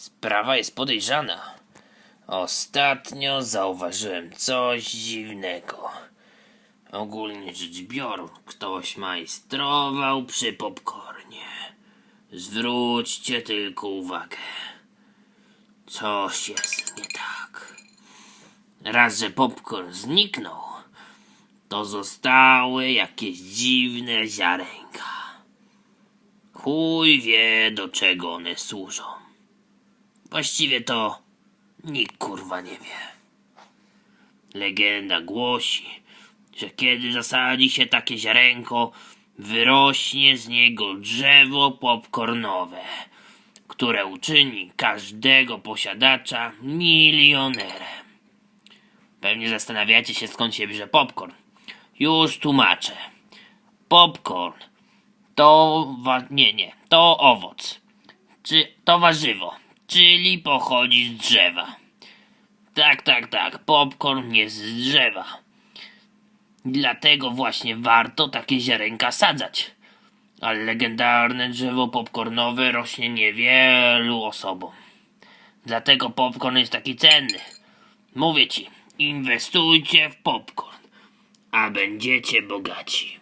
Sprawa jest podejrzana. Ostatnio zauważyłem coś dziwnego. Ogólnie rzecz biorąc, ktoś majstrował przy popcornie. Zwróćcie tylko uwagę. Coś jest nie tak. Raz, że popcorn zniknął, to zostały jakieś dziwne ziarenka. Chuj wie, do czego one służą. Właściwie to nikt kurwa nie wie. Legenda głosi, że kiedy zasadzi się takie ziarenko, wyrośnie z niego drzewo popcornowe, które uczyni każdego posiadacza milionerem. Pewnie zastanawiacie się skąd się bierze popcorn. Już tłumaczę. Popcorn to wa- nie, nie, to owoc. Czy to warzywo, czyli pochodzi z drzewa. Tak, tak, tak, popcorn jest z drzewa. Dlatego właśnie warto takie ziarenka sadzać. Ale legendarne drzewo popcornowe rośnie niewielu osobom. Dlatego popcorn jest taki cenny. Mówię ci, inwestujcie w popcorn, a będziecie bogaci.